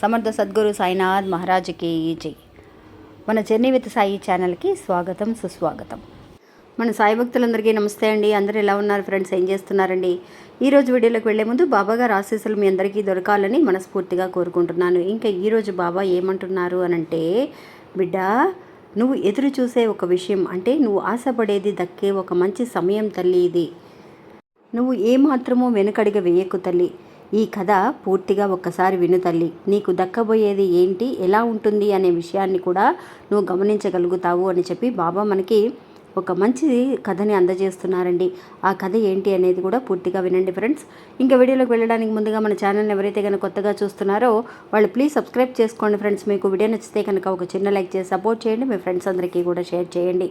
సమర్థ సద్గురు సాయినాథ్ మహారాజుకి జై. మన జర్నీ విత్ సాయి ఛానల్కి స్వాగతం సుస్వాగతం. మన సాయి భక్తులందరికీ నమస్తే అండి. అందరూ ఎలా ఉన్నారు ఫ్రెండ్స్? ఏం చేస్తున్నారండి? ఈరోజు వీడియోలోకి వెళ్ళే ముందు బాబా గారు ఆశీస్సులు మీ అందరికీ దొరకాలని మనస్ఫూర్తిగా కోరుకుంటున్నాను. ఇంకా ఈరోజు బాబా ఏమంటున్నారు అనంటే బిడ్డ నువ్వు ఎదురు చూసే ఒక విషయం అంటే నువ్వు ఆశపడేది దక్కే ఒక మంచి సమయం తల్లి ఇది. నువ్వు ఏమాత్రమో వెనుకడిగ వేయకు తల్లి. ఈ కథ పూర్తిగా ఒక్కసారి విను తల్లి. నీకు దక్కబోయేది ఏంటి? ఎలా ఉంటుంది? అనే విషయాన్ని కూడా నువ్వు గమనించగలుగుతావు అని చెప్పి బాబా మనకి ఒక మంచి కథని అందజేస్తున్నారండి. ఆ కథ ఏంటి అనేది కూడా పూర్తిగా వినండి ఫ్రెండ్స్. ఇంకా వీడియోలోకి వెళ్ళడానికి ముందుగా మన ఛానల్ని ఎవరైతే కనుక కొత్తగా చూస్తున్నారో వాళ్ళు ప్లీజ్ సబ్స్క్రైబ్ చేసుకోండి ఫ్రెండ్స్. మీకు వీడియో నచ్చితే కనుక ఒక చిన్న లైక్ చేసి సపోర్ట్ చేయండి. మీ ఫ్రెండ్స్ అందరికీ కూడా షేర్ చేయండి.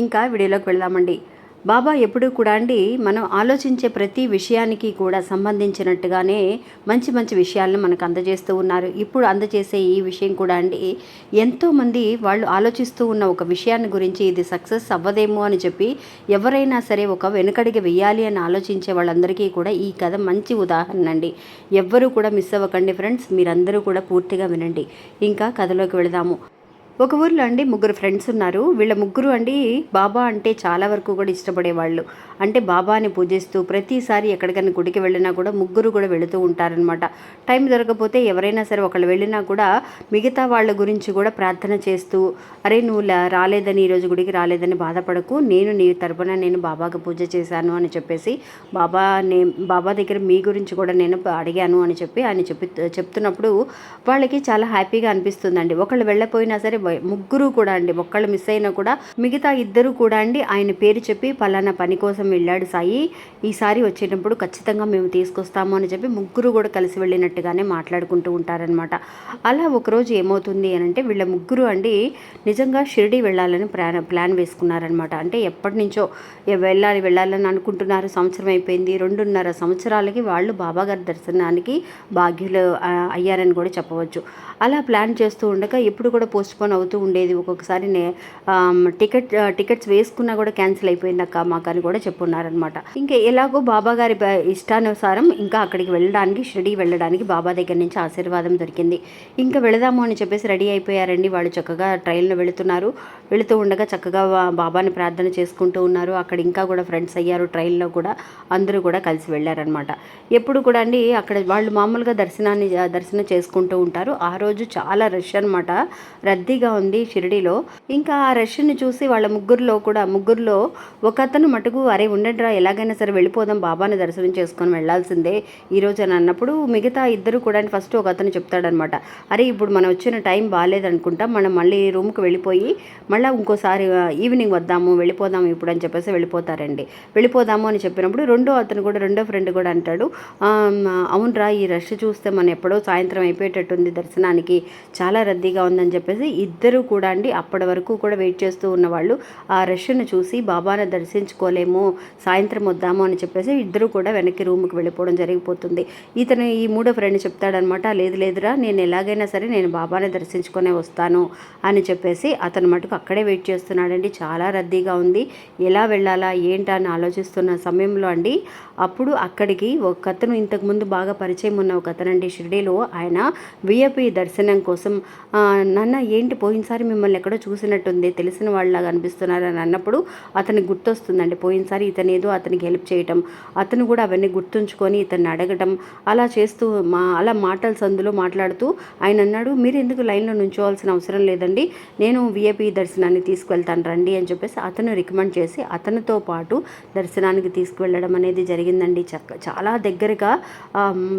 ఇంకా వీడియోలోకి వెళ్దామండి. బాబా ఎప్పుడూ కూడా అండి మనం ఆలోచించే ప్రతి విషయానికి కూడా సంబంధించినట్టుగానే మంచి మంచి విషయాలను మనకు అందజేస్తూ ఉన్నారు. ఇప్పుడు అందజేసే ఈ విషయం కూడా అండి ఎంతోమంది వాళ్ళు ఆలోచిస్తూ ఉన్న ఒక విషయాన్ని గురించి ఇది సక్సెస్ అవ్వదేమో అని చెప్పి ఎవరైనా సరే ఒక వెనుకడికి వెయ్యాలి అని ఆలోచించే వాళ్ళందరికీ కూడా ఈ కథ మంచి ఉదాహరణ అండి. ఎవ్వరూ కూడా మిస్ అవ్వకండి ఫ్రెండ్స్ మీరందరూ కూడా పూర్తిగా వినండి. ఇంకా కథలోకి వెళదాము. ఒక ఊర్లో అండి ముగ్గురు ఫ్రెండ్స్ ఉన్నారు. వీళ్ళ ముగ్గురు అండి బాబా అంటే చాలా వరకు కూడా ఇష్టపడేవాళ్ళు. అంటే బాబాని పూజిస్తూ ప్రతిసారి ఎక్కడికైనా గుడికి వెళ్ళినా కూడా ముగ్గురు కూడా వెళుతూ ఉంటారనమాట టైం దొరకపోతే ఎవరైనా సరే ఒకళ్ళు వెళ్ళినా కూడా మిగతా వాళ్ళ గురించి కూడా ప్రార్థన చేస్తూ అరే నువ్వు రాలేదని ఈరోజు గుడికి రాలేదని బాధపడకు. నేను నీ తరపున నేను బాబాకి పూజ చేశాను అని చెప్పేసి బాబా నే బాబా దగ్గర మీ గురించి కూడా నేను అడిగాను అని చెప్పి ఆయన చెప్పి చెప్తున్నప్పుడు వాళ్ళకి చాలా హ్యాపీగా అనిపిస్తుందండి. ఒకళ్ళు వెళ్ళపోయినా సరే ముగ్గురు కూడా అండి. ఒక్కళ్ళు మిస్ అయినా కూడా మిగతా ఇద్దరు కూడా అండి ఆయన పేరు చెప్పి పలానా పని కోసం వెళ్ళాడు సాయి. ఈసారి వచ్చేటప్పుడు ఖచ్చితంగా మేము తీసుకొస్తాము అని చెప్పి ముగ్గురు కూడా కలిసి వెళ్ళినట్టుగానే మాట్లాడుకుంటూ ఉంటారనమాట అలా ఒకరోజు ఏమవుతుంది అని అంటే వీళ్ళ ముగ్గురు అండి నిజంగా షిరిడి వెళ్ళాలని ప్లాన్ ప్లాన్ వేసుకున్నారనమాట అంటే ఎప్పటి నుంచో వెళ్ళాలి వెళ్ళాలని అనుకుంటున్నారు. సంవత్సరం అయిపోయింది. రెండున్నర సంవత్సరాలకి వాళ్ళు బాబాగారి దర్శనానికి భాగ్యులు అయ్యారని కూడా చెప్పవచ్చు. అలా ప్లాన్ చేస్తూ ఉండగా ఎప్పుడు కూడా పోస్ట్ పోన్ అవుతూ ఉండేది. ఒక్కొక్కసారి నే టికెట్ టికెట్స్ వేసుకున్నా కూడా క్యాన్సిల్ అయిపోయిందక్క మాకు అని కూడా చెప్పున్నారనమాట ఇంకా ఎలాగో బాబా గారి ఇష్టానుసారం ఇంకా అక్కడికి వెళ్ళడానికి షిరిడి వెళ్ళడానికి బాబా దగ్గర నుంచి ఆశీర్వాదం దొరికింది. ఇంకా వెళదాము అని చెప్పేసి రెడీ అయిపోయారండి. వాళ్ళు చక్కగా ట్రైన్లో వెళుతున్నారు. వెళుతూ ఉండగా చక్కగా బాబాని ప్రార్థన చేసుకుంటూ ఉన్నారు. అక్కడ ఇంకా కూడా ఫ్రెండ్స్ అయ్యారు ట్రైన్లో కూడా. అందరూ కూడా కలిసి వెళ్ళారనమాట ఎప్పుడు కూడా అండి అక్కడ వాళ్ళు మామూలుగా దర్శనాన్ని దర్శనం చేసుకుంటూ ఉంటారు. ఆ రోజు చాలా రష్ అనమాట రద్దీగా ఉంది షిరిడీలో. ఇంకా ఆ రష్ని చూసి వాళ్ళ ముగ్గురులో కూడా ముగ్గురులో ఒక అతను మటుకు అరే ఉండండిరా ఎలాగైనా సరే వెళ్ళిపోదాం బాబాని దర్శనం చేసుకొని వెళ్ళాల్సిందే ఈరోజు అని అన్నప్పుడు మిగతా ఇద్దరు కూడా ఫస్ట్ ఒక అతను చెప్తాడనమాట. అరే ఇప్పుడు మనం వచ్చిన టైం బాగాలేదనుకుంటా మనం మళ్ళీ రూమ్కి వెళ్ళిపోయి మళ్ళీ ఇంకోసారి ఈవినింగ్ వద్దాము వెళ్ళిపోదాము ఇప్పుడు అని చెప్పేసి వెళ్ళిపోతారండి. వెళ్ళిపోదాము అని చెప్పినప్పుడు రెండో అతను కూడా రెండో ఫ్రెండ్ కూడా అంటాడు అవునరా ఈ రష్ చూస్తే మనం ఎప్పుడో సాయంత్రం అయిపోయేటట్టుంది దర్శనానికి చాలా రద్దీగా ఉందని చెప్పేసి ఇద్దరూ కూడా అండి అప్పటి వరకు కూడా వెయిట్ చేస్తూ ఉన్నవాళ్ళు ఆ రష్ను చూసి బాబాను దర్శించుకోలేము సాయంత్రం వద్దాము అని చెప్పేసి ఇద్దరు కూడా వెనక్కి రూమ్కి వెళ్ళిపోవడం జరిగిపోతుంది. ఇతను ఈ మూడో ఫ్రెండ్ చెప్తాడనమాట లేదు లేదురా నేను ఎలాగైనా సరే నేను బాబాని దర్శించుకునే వస్తాను అని చెప్పేసి అతను మటుకు అక్కడే వెయిట్ చేస్తున్నాడండి. చాలా రద్దీగా ఉంది. ఎలా వెళ్ళాలా ఏంటా అని ఆలోచిస్తున్న సమయంలో అండి అప్పుడు అక్కడికి ఒక అతను ఇంతకుముందు బాగా పరిచయం ఉన్న ఒక అతనండి షిరిడీలో. ఆయన విఐపి దర్శనం కోసం నాన్న ఏంటి పోయినసారి మిమ్మల్ని ఎక్కడో చూసినట్టుంది తెలిసిన వాళ్ళలాగా అనిపిస్తున్నారు అని అన్నప్పుడు అతనికి గుర్తొస్తుందండి. పోయినసారి ఇతను ఏదో అతనికి హెల్ప్ చేయటం అతను కూడా అవన్నీ గుర్తుంచుకొని ఇతన్ని అడగటం అలా చేస్తూ మా అలా మాటల సందులో మాట్లాడుతూ ఆయన అన్నాడు మీరు ఎందుకు లైన్లో నుంచోవాల్సిన అవసరం లేదండి. నేను విఐపి దర్శనాన్ని తీసుకువెళ్తాను రండి అని చెప్పేసి అతను రికమెండ్ చేసి అతనితో పాటు దర్శనానికి తీసుకువెళ్ళడం అనేది జరిగిందండి. చక్క చాలా దగ్గరగా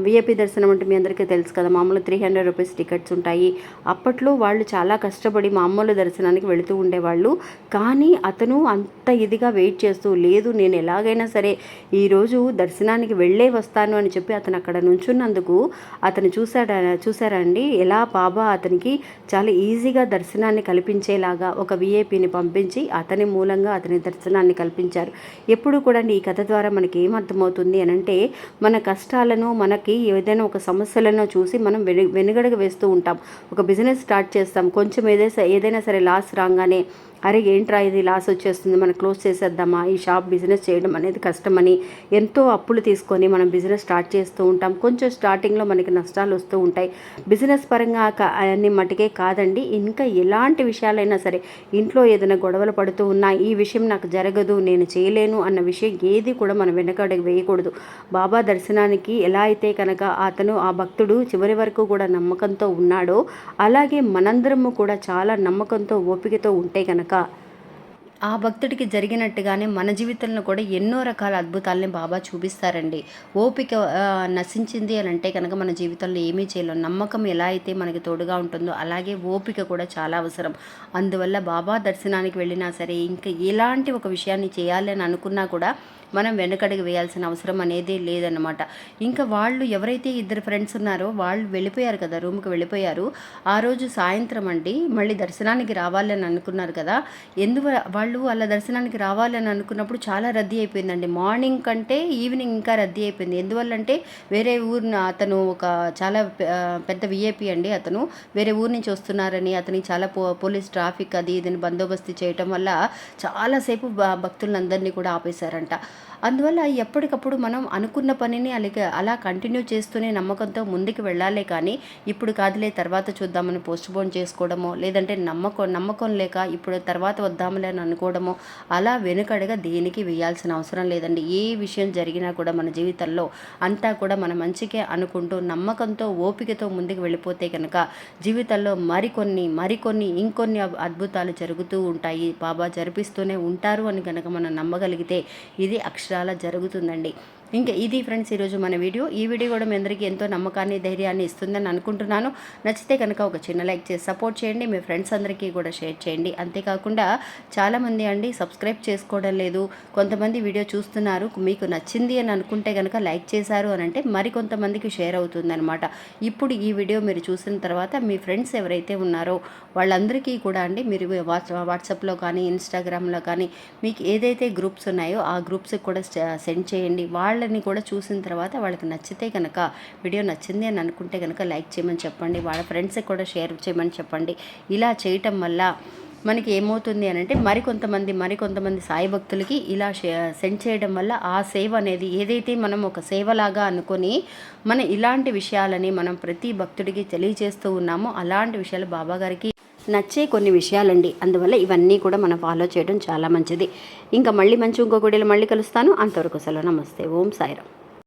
విఐపి దర్శనం అంటే మీ అందరికీ తెలుసు కదా మామూలు త్రీ హండ్రెడ్ రూపీస్ టికెట్స్ ఉంటాయి. అప్పట్లో వాళ్ళు చాలా కష్టం కష్టపడి మా మామూలు దర్శనానికి వెళుతూ ఉండేవాళ్ళు. కానీ అతను అంత ఇదిగా వెయిట్ చేస్తూ లేదు నేను ఎలాగైనా సరే ఈరోజు దర్శనానికి వెళ్ళే వస్తాను అని చెప్పి అతను అక్కడ నుంచున్నందుకు అతను చూశాడా చూశారండి ఎలా బాబా అతనికి చాలా ఈజీగా దర్శనాన్ని కల్పించేలాగా ఒక విఐపిని పంపించి అతని మూలంగా అతని దర్శనాన్ని కల్పించారు. ఎప్పుడు కూడా ఈ కథ ద్వారా మనకి ఏమర్థమవుతుంది అని అంటే మన కష్టాలను మనకి ఏదైనా ఒక సమస్యలను చూసి మనం వెను వెనుగడగ వేస్తూ ఉంటాం. ఒక బిజినెస్ స్టార్ట్ చేస్తాం. కొంచెం ఏదైనా ఏదైనా సరే లాస్ రాగానే అరే ఏంట్రా ఇది? లాస్ వచ్చేస్తుంది. మనం క్లోజ్ చేసేద్దామా? ఈ షాప్ బిజినెస్ చేయడం అనేది కష్టమని ఎంతో అప్పులు తీసుకొని మనం బిజినెస్ స్టార్ట్ చేస్తూ ఉంటాం. కొంచెం స్టార్టింగ్లో మనకి నష్టాలు వస్తూ ఉంటాయి. బిజినెస్ పరంగా అన్ని మటుకే కాదండి. ఇంకా ఎలాంటి విషయాలైనా సరే ఇంట్లో ఏదైనా గొడవలు పడుతూ ఉన్నా ఈ విషయం నాకు జరగదు నేను చేయలేను అన్న విషయం ఏది కూడా మనం వెనకడికి వేయకూడదు. బాబా దర్శనానికి ఎలా అయితే కనుక అతను ఆ భక్తుడు చివరి వరకు కూడా నమ్మకంతో ఉన్నాడో అలాగే మనందరము కూడా చాలా నమ్మకంతో ఓపికతో ఉంటే కనుక 않을까 ఆ భక్తుడికి జరిగినట్టుగానే మన జీవితంలో కూడా ఎన్నో రకాల అద్భుతాలని బాబా చూపిస్తారండి. ఓపిక నశించింది అని అంటే కనుక మన జీవితంలో ఏమీ చేయలేం. నమ్మకం ఎలా అయితే మనకి తోడుగా ఉంటుందో అలాగే ఓపిక కూడా చాలా అవసరం. అందువల్ల బాబా దర్శనానికి వెళ్ళినా సరే ఇంకా ఎలాంటి ఒక విషయాన్ని చేయాలి అని అనుకున్నా కూడా మనం వెనకడుగు వేయాల్సిన అవసరం అనేది లేదన్నమాట. ఇంకా వాళ్ళు ఎవరైతే ఇద్దరు ఫ్రెండ్స్ ఉన్నారో వాళ్ళు వెళ్ళిపోయారు కదా రూమ్కి వెళ్ళిపోయారు. ఆ రోజు సాయంత్రం అండి మళ్ళీ దర్శనానికి రావాలని అనుకున్నారు కదా. ఎందువ వాళ్ళు వాళ్ళు వాళ్ళ దర్శనానికి రావాలని అనుకున్నప్పుడు చాలా రద్దీ అయిపోయిందండి. మార్నింగ్ కంటే ఈవినింగ్ ఇంకా రద్దీ అయిపోయింది. ఎందువల్లంటే వేరే ఊరు అతను ఒక చాలా పెద్ద విఐపి అండి అతను. వేరే ఊరు నుంచి వస్తున్నారని అతనికి చాలా పో పోలీస్ ట్రాఫిక్ అది ఇదని బందోబస్తు చేయటం వల్ల చాలాసేపు భక్తులందరినీ కూడా ఆపేశారంట. అందువల్ల ఎప్పటికప్పుడు మనం అనుకున్న పనిని అలాగే అలా కంటిన్యూ చేస్తూనే నమ్మకంతో ముందుకు వెళ్ళాలే కానీ ఇప్పుడు కాదులే తర్వాత చూద్దామని పోస్ట్ పోన్ చేసుకోవడమో లేదంటే నమ్మకం నమ్మకం లేక ఇప్పుడు తర్వాత వద్దాములే అని అనుకోవడమో అలా వెనుకడగా దేనికి వేయాల్సిన అవసరం లేదండి. ఏ విషయం జరిగినా కూడా మన జీవితంలో అంతా కూడా మన మంచికే అనుకుంటూ నమ్మకంతో ఓపికతో ముందుకు వెళ్ళిపోతే కనుక జీవితంలో మరికొన్ని మరికొన్ని ఇంకొన్ని అద్భుతాలు జరుగుతూ ఉంటాయి. బాబా జరిపిస్తూనే ఉంటారు అని కనుక మనం నమ్మగలిగితే ఇది అక్షరాల జరుగుతుందండి. ఇంకా ఇది ఫ్రెండ్స్ ఈరోజు మన వీడియో. ఈ వీడియో కూడా మీ అందరికీ ఎంతో నమ్మకాన్ని ధైర్యాన్ని ఇస్తుందని అనుకుంటున్నాను. నచ్చితే కనుక ఒక చిన్న లైక్ చేసి సపోర్ట్ చేయండి. మీ ఫ్రెండ్స్ అందరికీ కూడా షేర్ చేయండి. అంతేకాకుండా చాలామంది అండి సబ్స్క్రైబ్ చేసుకోవడం లేదు. కొంతమంది వీడియో చూస్తున్నారు. మీకు నచ్చింది అని అనుకుంటే కనుక లైక్ చేశారు అని అంటే మరికొంతమందికి షేర్ అవుతుందనమాట ఇప్పుడు ఈ వీడియో మీరు చూసిన తర్వాత మీ ఫ్రెండ్స్ ఎవరైతే ఉన్నారో వాళ్ళందరికీ కూడా అండి మీరు వాట్సాప్లో కానీ ఇన్స్టాగ్రామ్లో కానీ మీకు ఏదైతే గ్రూప్స్ ఉన్నాయో ఆ గ్రూప్స్కి కూడా సెండ్ చేయండి. వాళ్ళ వాళ్ళని కూడా చూసిన తర్వాత వాళ్ళకి నచ్చితే కనుక వీడియో నచ్చింది అని అనుకుంటే కనుక లైక్ చేయమని చెప్పండి. వాళ్ళ ఫ్రెండ్స్కి కూడా షేర్ చేయమని చెప్పండి. ఇలా చేయటం వల్ల మనకి ఏమవుతుంది అని అంటే మరికొంతమంది మరికొంతమంది సాయి భక్తులకి ఇలా సెండ్ చేయడం వల్ల ఆ సేవ అనేది ఏదైతే మనం ఒక సేవలాగా అనుకొని మన ఇలాంటి విషయాలని మనం ప్రతి భక్తుడికి తెలియజేస్తూ ఉన్నామో అలాంటి విషయాలు బాబాగారికి నచ్చే కొన్ని విషయాలండి. అందువల్ల ఇవన్నీ కూడా మనం ఫాలో చేయడం చాలా మంచిది. ఇంకా మళ్ళీ మంచి ఇంకో మళ్ళీ కలుస్తాను. అంతవరకు సెలవు. నమస్తే. ఓం సాయిరామ్.